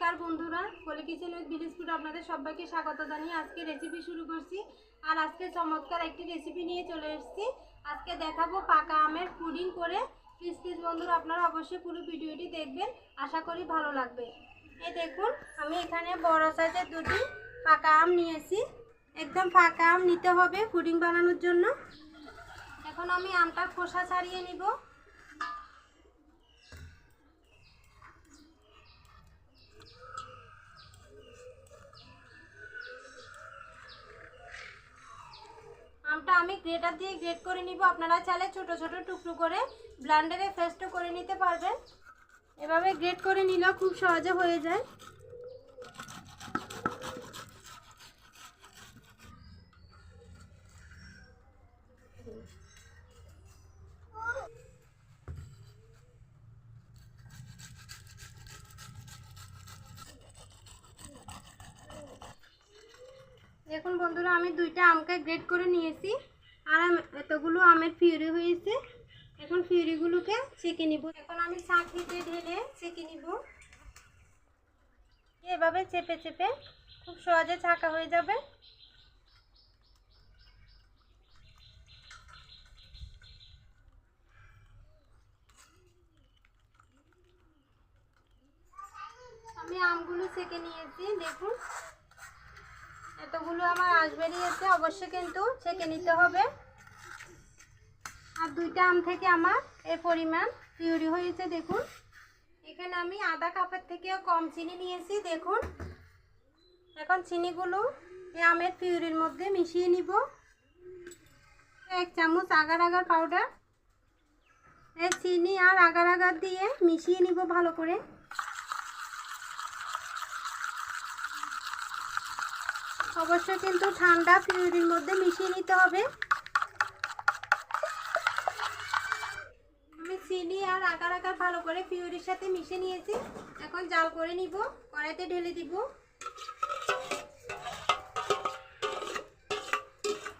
নমস্কার বন্ধুরা কলি কিচেন উইথ বিলিসপুর আপনাদের সবাইকে স্বাগত জানিয়ে আজকে রেসিপি শুরু করছি। আর আজকে চমৎকার একটি রেসিপি নিয়ে চলে এসেছি। আজকে দেখাবো পাকা আমের পুডিং করে। প্লিজ প্লিজ বন্ধুরা, আপনারা অবশ্যই পুরো ভিডিওটি দেখবেন। আশা করি ভালো লাগবে। এই দেখুন, আমি এখানে বড় সাইজের দুটি পাকা আম নিয়েছি। একদম পাকা আম নিতে হবে পুডিং বানানোর জন্য। এখন আমি আমটা খোসা ছাড়িয়ে নিব। আমি গ্রেটার দিয়ে গ্রেট করে নিব। আপনারা চাইলে ছোট ছোট টুকরো করে ব্লান্ডারে ফেস্টও করে নিতে পারবেন। এভাবে গ্রেট করে নিলেও খুব সহজে হয়ে যায়। দেখুন বন্ধুরা, আমি দুইটা আমকে গ্রেড করে নিয়েছি, আর এতগুলো আমের ফিউরি হয়েছে। এখন ফিউরিগুলোকে চেকে নিব। এখন আমি চাকরিতে ঢেলে চেকে নিব। এভাবে চেপে চেপে খুব সহজে ছাঁকা হয়ে যাবে। আমি আমগুলো চেকে নিয়েছি, দেখুন। এতগুলো আমার আঁশ বেরিয়েছে অবশ্যই কিন্তু ছেঁকে নিতে হবে। আর দুইটা আম থেকে আমার এই পরিমাণ পিউরি হয়েছে, দেখুন। এখানে আমি আধা কাপের থেকেও কম চিনি নিয়েছি, দেখুন। এখন চিনিগুলো এই আমের পিউরির মধ্যে মিশিয়ে নিব। এক চামচ আগার আগার পাউডার। এই চিনি আর আগার আগার দিয়ে মিশিয়ে নিব ভালো করে। অবশ্যই কিন্তু ঠান্ডা পিউরির মধ্যে মিশিয়ে নিতে হবে। আমি চিনি আর আকার আকার ভালো করে পিউরির সাথে মিশে নিয়েছি। এখন জাল করে নিব, কড়াইতে ঢেলে দিব।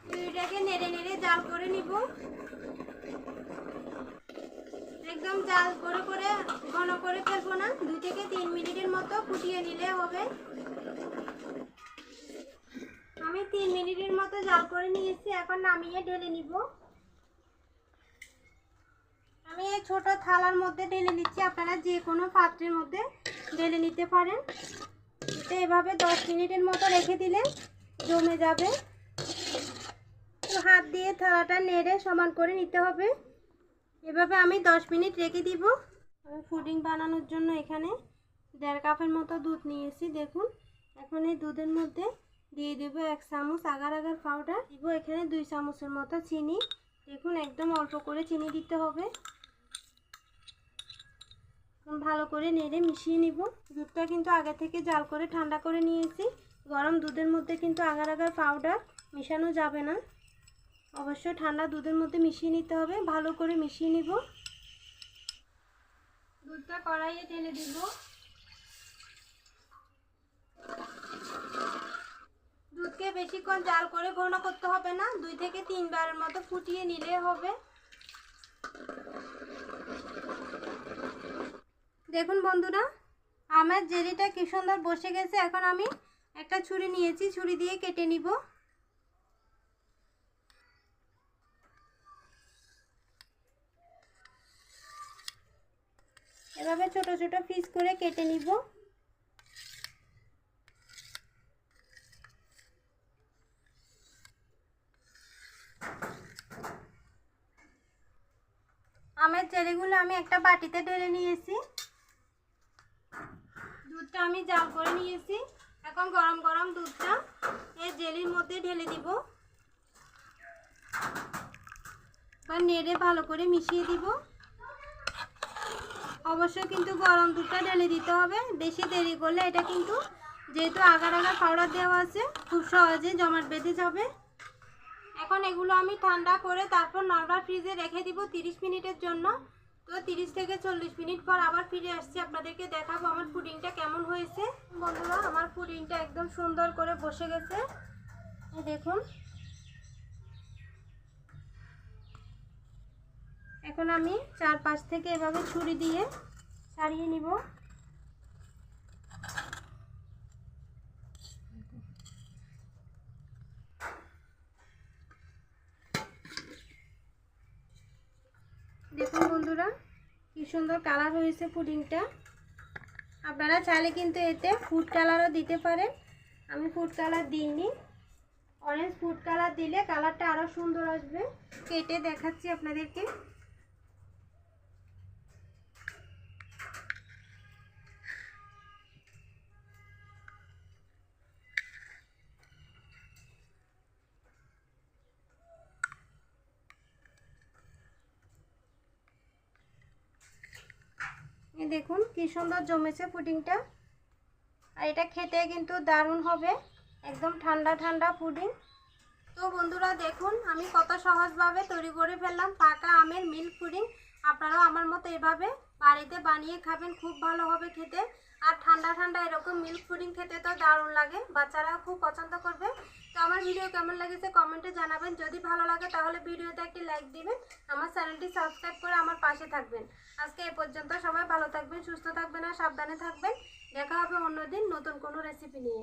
পিউরিটাকে নেড়ে নেড়ে জাল করে নিব। একদম জাল করে করে ঘন করে ফেলব না দুই থেকে তিন মিনিটের মতো ফুটিয়ে নিলে হবে। মতো জাল করে নিয়েছি, এখন নামিয়ে ঢেলে নিব। আমি এই ছোট থালার মধ্যে ঢেলে নিচ্ছি, আপনারা যে কোনো পাত্রের মধ্যে ঢেলে নিতে পারেন। এটা এভাবে দশ মিনিটের মতো রেখে দিলে জমে যাবে। হাত দিয়ে থালাটা নেড়ে সমান করে নিতে হবে। এভাবে আমি দশ মিনিট রেখে দিব। আমি ফুডিং বানানোর জন্য এখানে দেড় কাপের মতো দুধ নিয়েছি, দেখুন। এখন এই দুধের মধ্যে দিয়ে দেব এক চামচ আগার আগার পাউডার দিব এখানে দুই চামচের মতো চিনি। দেখুন, একদম অল্প করে চিনি দিতে হবে। ভালো করে নেড়ে মিশিয়ে নিব। দুধটা কিন্তু আগে থেকে জাল করে ঠান্ডা করে নিয়েছি। গরম দুধের মধ্যে কিন্তু আগার আগার পাউডার মেশানো যাবে না। অবশ্যই ঠান্ডা দুধের মধ্যে মিশিয়ে নিতে হবে। ভালো করে মিশিয়ে নিব। দুধটা কড়াইয়ে ঢেলে দিব। দুধকে বেশিক্ষণ জাল করে ঘন করতে হবে না, দুই থেকে তিনবারের মতো ফুটিয়ে নিলে হবে। দেখুন বন্ধুরা, আমার জেলিটা কি সুন্দর বসে গেছে। এখন আমি একটা ছুরি নিয়েছি, ছুরি দিয়ে কেটে নিব। এভাবে ছোট ছোট পিস করে কেটে নিব। আমের চেরিগুলো আমি একটা বাটিতে ঢেলে নিয়েছি। দুধটা আমি জাল করে নিয়েছি। এখন গরম গরম দুধটা এই জেলির মধ্যে ঢেলে দিব। এবার নেড়ে ভালো করে মিশিয়ে দিব। অবশ্যই কিন্তু গরম দুধটা ঢেলে দিতে হবে। বেশি দেরি করলে এটা কিন্তু যেহেতু আগার আগার পাউডার দেওয়া আছে, খুব সহজে জমাট বেঁধে যাবে। এখন এগুলো আমি ঠান্ডা করে তারপর নর্মাল ফ্রিজে রেখে দিব তিরিশ মিনিটের জন্য। তো তিরিশ থেকে চল্লিশ মিনিট পর আবার ফিরে আসছি, আপনাদেরকে দেখাবো আমার পুডিংটা কেমন হয়েছে। বন্ধুরা, আমার পুডিংটা একদম সুন্দর করে বসে গেছে। দেখুন। এখন আমি চার পাশ থেকে এভাবে ছুরি দিয়ে ছাড়িয়ে নিব। সুন্দর কালার হয়েছে পুডিংটা আপনারা চাইলে কিন্তু এতে ফুড কালারও দিতে পারেন। আমি ফুড কালার দিইনি। অরেঞ্জ ফুড কালার দিলে কালারটা আরও সুন্দর আসবে। কেটে দেখাচ্ছি আপনাদেরকে। দেখুন কি সুন্দর জমেছে পুডিংটা। আর এটা খেতে কিন্তু দারুণ হবে, একদম ঠান্ডা ঠান্ডা পুডিং। তো বন্ধুরা দেখুন, আমি কত সহজভাবে তৈরি করে ফেললাম পাকা আমের মিল্ক পুডিং। আপনারাও আমার মতো এভাবে বাড়িতে বানিয়ে খাবেন, খুব ভালো হবে খেতে। আর ঠান্ডা ঠান্ডা এরকম মিল্ক পুডিং খেতে তো দারুণ লাগে, বাচ্চারাও খুব পছন্দ করবে। তো আমার ভিডিও কেমন লেগেছে কমেন্টে জানাবেন। যদি ভালো লাগে তাহলে ভিডিওতে একটি লাইক দিবেন, আমার চ্যানেলটি সাবস্ক্রাইব করে আমার পাশে থাকবেন। আজকে এ পর্যন্ত সবাই ভালো থাকবেন, সুস্থ থাকবেন আর সাবধানে থাকবেন। দেখা হবে অন্যদিন নতুন কোনো রেসিপি নিয়ে।